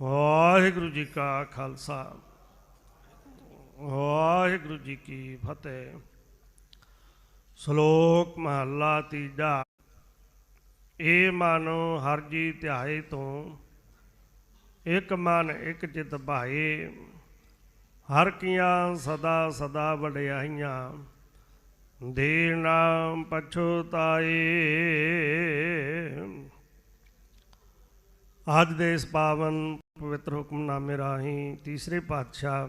ਵਾਹਿਗੁਰੂ ਜੀ ਕਾ ਖਾਲਸਾ। ਵਾਹਿਗੁਰੂ ਜੀ ਕੀ ਫਤਿਹ। ਸ਼ਲੋਕ ਮਹੱਲਾ ਤੀਜਾ। ਏ ਮਨ ਹਰ ਜੀ ਧਿਆਏ ਤੋਂ, ਇੱਕ ਮਨ ਇੱਕ ਚਿਤ ਭਾਏ। ਹਰ ਕੀਆਂ ਸਦਾ ਸਦਾ ਵਡਿਆਈਆਂ ਦੇ ਨਾਮ ਪਛੁਤਾਏ ਅੱਜ ਦੇ ਇਸ ਪਾਵਨ ਪਵਿੱਤਰ ਹੁਕਮਨਾਮੇ ਰਾਹੀਂ ਤੀਸਰੇ ਪਾਤਸ਼ਾਹ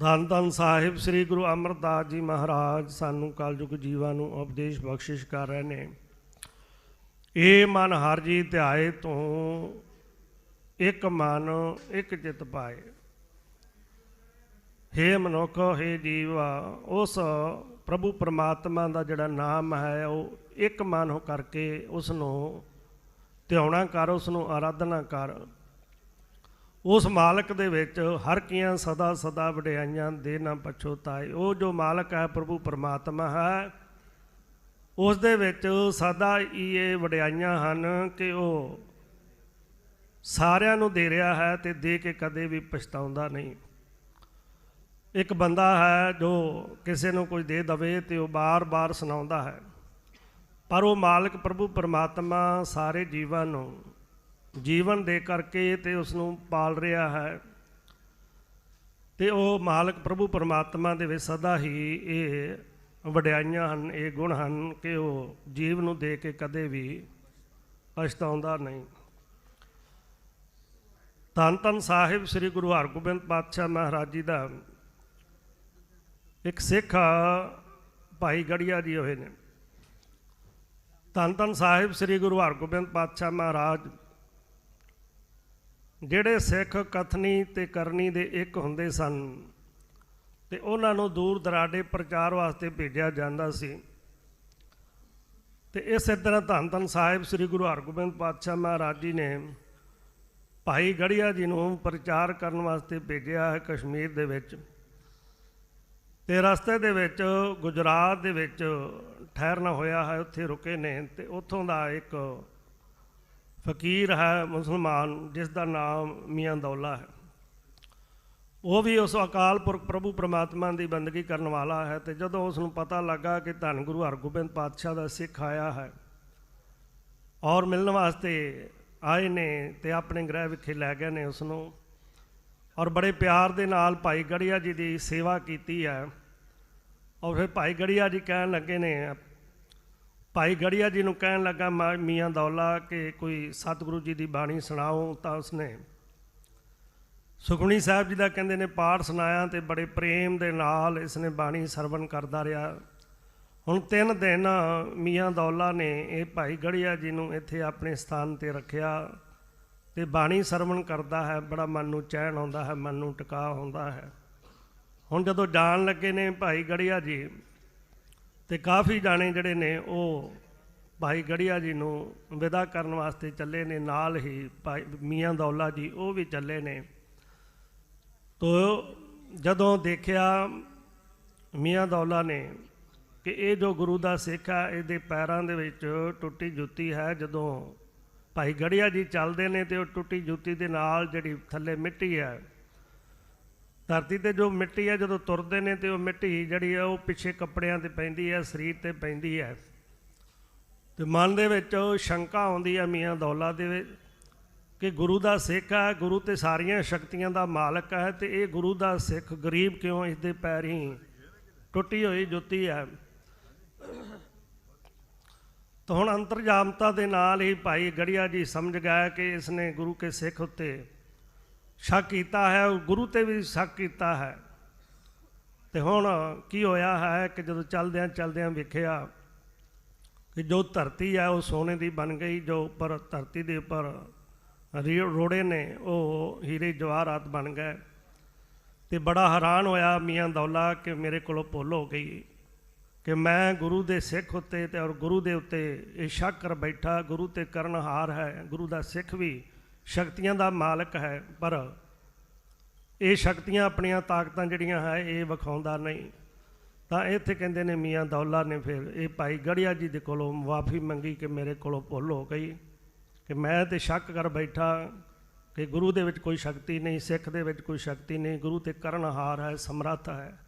ਧੰਨ ਧੰਨ ਸਾਹਿਬ ਸ੍ਰੀ ਗੁਰੂ ਅਮਰਦਾਸ ਜੀ ਮਹਾਰਾਜ ਸਾਨੂੰ ਕਲਯੁਗ ਜੀਵਾਂ ਨੂੰ ਉਪਦੇਸ਼ ਬਖਸ਼ਿਸ਼ ਕਰ ਰਹੇ ਨੇ। ਇਹ ਮਨ ਹਰ ਜੀ ਧਿਆਏ ਤੋਂ ਇੱਕ ਮਨ, ਇੱਕ ਚਿਤ ਪਾਏ। ਹੇ ਮਨੁੱਖ, ਹੇ ਜੀਵਾ, ਉਸ ਪ੍ਰਭੂ ਪਰਮਾਤਮਾ ਦਾ ਜਿਹੜਾ ਨਾਮ ਹੈ, ਉਹ ਇੱਕ ਮਨ ਹੋ ਕਰਕੇ ਉਸ ਨੂੰ ਧਿਆਉਣਾ ਕਰ ਉਸ ਨੂੰ ਆਰਾਧਨਾ ਕਰ। ਉਸ ਮਾਲਕ ਦੇ ਵਿੱਚ ਹਰ ਕੀਆਂ ਸਦਾ ਸਦਾ ਵਡਿਆਈਆਂ ਦੇ ਨਾ ਪਛੋਤਾਏ ਉਹ ਜੋ ਮਾਲਕ ਹੈ ਪ੍ਰਭੂ ਪਰਮਾਤਮਾ ਹੈ, ਉਸ ਦੇ ਵਿੱਚ ਸਦਾ ਹੀ ਇਹ ਵਡਿਆਈਆਂ ਹਨ ਕਿ ਉਹ ਸਾਰਿਆਂ ਨੂੰ ਦੇ ਰਿਹਾ ਹੈ ਤੇ ਦੇ ਕੇ ਕਦੇ ਵੀ ਪਛਤਾਉਂਦਾ ਨਹੀਂ। ਇੱਕ ਬੰਦਾ ਹੈ ਜੋ ਕਿਸੇ ਨੂੰ ਕੁਝ ਦੇ ਦਵੇ ਤੇ ਉਹ ਬਾਰ-ਬਾਰ ਸੁਣਾਉਂਦਾ ਹੈ। ਪਰ ਉਹ ਮਾਲਕ ਪ੍ਰਭੂ ਪਰਮਾਤਮਾ ਸਾਰੇ ਜੀਵਾਂ ਨੂੰ, ਜੀਵਨ ਦੇ ਕਰਕੇ ਤੇ ਉਸ ਨੂੰ ਪਾਲ ਰਿਹਾ ਹੈ। ਤੇ ਉਹ ਮਾਲਕ ਪ੍ਰਭੂ ਪਰਮਾਤਮਾ ਦੇ ਵਿੱਚ ਸਦਾ ਹੀ ਇਹ ਵਡਿਆਈਆਂ ਹਨ, ਇਹ ਗੁਣ ਹਨ ਕਿ ਉਹ ਜੀਵ ਨੂੰ ਦੇ ਕੇ ਕਦੇ ਵੀ ਪਛਤਾਉਂਦਾ ਨਹੀਂ। ਧੰਨ ਧੰਨ ਸਾਹਿਬ ਸ੍ਰੀ ਗੁਰੂ ਹਰਗੋਬਿੰਦ ਪਾਤਸ਼ਾਹ ਮਹਾਰਾਜ ਜੀ ਦਾ ਇੱਕ ਸਿੱਖ ਭਾਈ ਗੜੀਆ ਜੀ ਹੋਏ ਨੇ। ਧੰਨ ਧੰਨ ਸਾਹਿਬ ਸ੍ਰੀ ਗੁਰੂ ਹਰਗੋਬਿੰਦ ਪਾਤਸ਼ਾਹ ਮਹਾਰਾਜ, ਜਿਹੜੇ ਸਿੱਖ ਕਥਨੀ ਤੇ ਕਰਨੀ ਦੇ ਇੱਕ ਹੁੰਦੇ ਸਨ ਤੇ ਉਹਨਾਂ ਨੂੰ ਦੂਰ ਦਰਾਡੇ ਪ੍ਰਚਾਰ ਵਾਸਤੇ ਭੇਜਿਆ ਜਾਂਦਾ ਸੀ। ਤੇ ਇਸੇ ਤਰ੍ਹਾਂ ਧੰਨ ਧੰਨ ਸਾਹਿਬ ਸ੍ਰੀ ਗੁਰੂ ਹਰਗੋਬਿੰਦ ਪਾਤਸ਼ਾਹ ਮਹਾਰਾਜ ਜੀ ਨੇ ਭਾਈ ਗੜੀਆ ਜੀ ਨੂੰ ਪ੍ਰਚਾਰ ਕਰਨ ਵਾਸਤੇ ਭੇਜਿਆ ਹੈ ਕਸ਼ਮੀਰ ਦੇ ਵਿੱਚ। ਤੇ ਰਸਤੇ ਦੇ ਵਿੱਚ, ਗੁਜਰਾਤ ਦੇ ਵਿੱਚ ਠਹਿਰਨਾ ਹੋਇਆ ਹੈ, ਉੱਥੇ ਰੁਕੇ ਨੇ ਤੇ ਉੱਥੋਂ ਦਾ ਇੱਕ ਫਕੀਰ ਹੈ, ਮੁਸਲਮਾਨ, ਜਿਸ ਦਾ ਨਾਮ ਮੀਆਂ ਦੌਲਾ ਹੈ। ਉਹ ਵੀ ਉਸ ਅਕਾਲ ਪੁਰਖ ਪ੍ਰਭੂ ਪ੍ਰਮਾਤਮਾ ਦੀ ਬੰਦਗੀ ਕਰਨ ਵਾਲਾ ਹੈ ਤੇ ਜਦੋਂ ਉਸ ਨੂੰ ਪਤਾ ਲੱਗਾ ਕਿ ਧੰਨ ਗੁਰੂ ਹਰਗੋਬਿੰਦ ਪਾਤਸ਼ਾਹ ਦਾ ਸਿੱਖ ਆਇਆ ਹੈ ਔਰ ਮਿਲਣ ਵਾਸਤੇ ਆਏ ਨੇ ਤੇ ਆਪਣੇ ਗ੍ਰਹਿ ਵਿਖੇ ਲੈ ਗਏ ਨੇ ਉਸ ਨੂੰ ਔਰ ਬੜੇ ਪਿਆਰ ਦੇ ਨਾਲ ਭਾਈ ਗੜੀਆ ਜੀ ਦੀ ਸੇਵਾ ਕੀਤੀ ਹੈ। ਔਰ ਫਿਰ ਭਾਈ ਗੜੀਆ ਜੀ ਕਹਿਣ ਲੱਗੇ ਨੇ, ਭਾਈ ਗੜੀਆ ਜੀ ਨੂੰ ਕਹਿਣ ਲੱਗਾ, ਮਾ- ਮੀਆਂ ਦੌਲਾ, ਕਿ ਕੋਈ ਸਤਿਗੁਰੂ ਜੀ ਦੀ ਬਾਣੀ ਸੁਣਾਓ। ਤਾਂ ਉਸਨੇ ਸੁਖਮਣੀ ਸਾਹਿਬ ਜੀ ਦਾ ਕਹਿੰਦੇ ਨੇ, ਪਾਠ ਸੁਣਾਇਆ ਤੇ ਬੜੇ ਪ੍ਰੇਮ ਦੇ ਨਾਲ ਇਸਨੇ ਬਾਣੀ ਸਰਵਣ ਕਰਦਾ ਰਿਹਾ। ਹੁਣ ਤਿੰਨ ਦਿਨ ਮੀਆਂ ਦੌਲਾ ਨੇ ਇਹ ਭਾਈ ਗੜੀਆ ਜੀ ਨੂੰ ਇੱਥੇ ਆਪਣੇ ਸਥਾਨ ਤੇ ਰੱਖਿਆ। ਤੇ ਬਾਣੀ ਸਰਵਣ ਕਰਦਾ ਹੈ, ਬੜਾ ਮਨ ਨੂੰ ਚੈਨ ਆਉਂਦਾ ਹੈ, ਮਨ ਨੂੰ ਟਿਕਾ ਹੁੰਦਾ ਹੈ। ਹੁਣ ਜਦੋਂ ਜਾਣ ਲੱਗੇ ਨੇ ਭਾਈ ਗੜੀਆ ਜੀ ਤੇ ਕਾਫੀ ਜਾਣੇ ਜਿਹੜੇ ਨੇ ਉਹ ਭਾਈ ਗੜੀਆ ਜੀ ਨੂੰ ਵਿਦਾ ਕਰਨ ਵਾਸਤੇ ਚੱਲੇ ਨੇ, ਨਾਲ ਹੀ ਭਾਈ ਮੀਆਂ ਦੌਲਾ ਜੀ ਉਹ ਵੀ ਚੱਲੇ ਨੇ। ਤੋ ਜਦੋਂ ਦੇਖਿਆ ਮੀਆਂ ਦੌਲਾ ਨੇ ਕਿ ਇਹ ਜੋ ਗੁਰੂ ਦਾ ਸਿੱਖ ਹੈ ਇਹਦੇ ਪੈਰਾਂ ਦੇ ਵਿੱਚ ਟੁੱਟੀ ਜੁੱਤੀ ਹੈ, ਜਦੋਂ ਭਾਈ ਗੜੀਆ ਜੀ ਚੱਲਦੇ ਨੇ ਤੇ ਉਹ ਟੁੱਟੀ ਜੁੱਤੀ ਦੇ ਨਾਲ ਜਿਹੜੀ ਥੱਲੇ ਮਿੱਟੀ ਹੈ ਧਰਤੀ ਤੇ ਜੋ ਮਿੱਟੀ ਹੈ ਜਦੋਂ ਤੁਰਦੇ ਨੇ ਤੇ ਉਹ ਮਿੱਟੀ ਜਿਹੜੀ ਹੈ ਉਹ ਪਿੱਛੇ ਕੱਪੜਿਆਂ ਤੇ ਪੈਂਦੀ ਹੈ ਸਰੀਰ ਤੇ ਪੈਂਦੀ ਹੈ ਤੇ ਮਨ ਦੇ ਵਿੱਚ ਉਹ ਸ਼ੰਕਾ ਆਉਂਦੀ ਹੈ ਮੀਆਂ ਦੌਲਾ ਦੇ ਵਿੱਚ ਕਿ ਗੁਰੂ ਦਾ ਸਿੱਖ ਹੈ ਗੁਰੂ ਤੇ ਸਾਰੀਆਂ ਸ਼ਕਤੀਆਂ ਦਾ ਮਾਲਕ ਹੈ ਤੇ ਇਹ ਗੁਰੂ ਦਾ ਸਿੱਖ ਗਰੀਬ ਕਿਉਂ ਇਸ ਦੇ ਹੀ ਟੁੱਟੀ ਹੋਈ ਜੁੱਤੀ ਹੈ ਤਾਂ ਹੁਣ ਅੰਤਰਜਾਮਤਾ ਦੇ ਨਾਲ ਹੀ ਭਾਈ ਗੜੀਆ ਜੀ ਸਮਝ ਗਿਆ ਕਿ ਇਸ ਨੇ ਗੁਰੂ ਕੇ ਸਿੱਖ ਉੱਤੇ ਸ਼ੱਕ ਕੀਤਾ ਹੈ ਗੁਰੂ ਤੇ ਵੀ ਸ਼ੱਕ ਕੀਤਾ ਹੈ। ਤੇ ਹੁਣ ਕੀ ਹੋਇਆ ਹੈ ਕਿ ਜਦੋਂ ਚੱਲਦਿਆਂ ਚਲਦਿਆਂ ਵੇਖਿਆ ਕਿ ਜੋ ਧਰਤੀ ਹੈ, ਉਹ ਸੋਨੇ ਦੀ ਬਣ ਗਈ, ਜੋ ਉੱਪਰ ਧਰਤੀ ਦੇ ਉੱਪਰ ਰੀ- ਰੋੜੇ ਨੇ, ਉਹ ਹੀਰੇ ਜਵਾਹਰਾਤ ਬਣ ਗਏ। ਤੇ ਬੜਾ ਹੈਰਾਨ ਹੋਇਆ ਮੀਆਂ ਦੌਲਾ ਕਿ ਮੇਰੇ ਕੋਲੋਂ ਭੁੱਲ ਹੋ ਗਈ। ਕਿ ਮੈਂ ਗੁਰੂ ਦੇ ਸਿੱਖ ਉੱਤੇ ਤੇ ਔਰ ਗੁਰੂ ਦੇ ਉੱਤੇ ਇਹ ਸ਼ੱਕ ਕਰ ਬੈਠਾ, ਗੁਰੂ ਤੇ ਕਰਨਹਾਰ ਹੈ, ਗੁਰੂ ਦਾ ਸਿੱਖ ਵੀ ਸ਼ਕਤੀਆਂ ਦਾ ਮਾਲਕ ਹੈ, ਪਰ ਇਹ ਸ਼ਕਤੀਆਂ ਆਪਣੀਆਂ ਤਾਕਤਾਂ ਜਿਹੜੀਆਂ ਹੈ, ਇਹ ਵਿਖਾਉਂਦਾ ਨਹੀਂ। ਤਾਂ ਇੱਥੇ ਕਹਿੰਦੇ ਨੇ ਮੀਆਂ ਦੌਲਾ ਨੇ ਫਿਰ ਇਹ ਭਾਈ ਗੜੀਆ ਜੀ ਦੇ ਕੋਲੋਂ ਮਾਫੀ ਮੰਗੀ ਕਿ ਮੇਰੇ ਕੋਲੋਂ ਭੁੱਲ ਹੋ ਗਈ, ਕਿ ਮੈਂ ਤੇ ਸ਼ੱਕ ਕਰ ਬੈਠਾ ਕਿ ਗੁਰੂ ਦੇ ਵਿੱਚ ਕੋਈ ਸ਼ਕਤੀ ਨਹੀਂ, ਸਿੱਖ ਦੇ ਵਿੱਚ ਕੋਈ ਸ਼ਕਤੀ ਨਹੀਂ, ਗੁਰੂ ਤੇ ਕਰਨਹਾਰ ਹੈ, ਸਮਰੱਥ ਹੈ।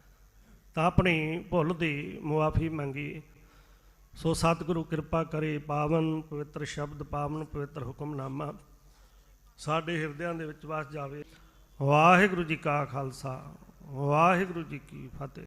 ਤਾਂ ਆਪਣੀ ਭੁੱਲ ਦੀ ਮੁਆਫੀ ਮੰਗੀ ਸੋ ਸਤਿਗੁਰੂ ਕਿਰਪਾ ਕਰੇ ਪਾਵਨ ਪਵਿੱਤਰ ਸ਼ਬਦ, ਪਾਵਨ ਪਵਿੱਤਰ ਹੁਕਮਨਾਮਾ ਸਾਡੇ ਹਿਰਦਿਆਂ ਦੇ ਵਿੱਚ ਵਸ ਜਾਵੇ। ਵਾਹਿਗੁਰੂ ਜੀ ਕਾ ਖਾਲਸਾ, ਵਾਹਿਗੁਰੂ ਜੀ ਕੀ ਫਤਿਹ।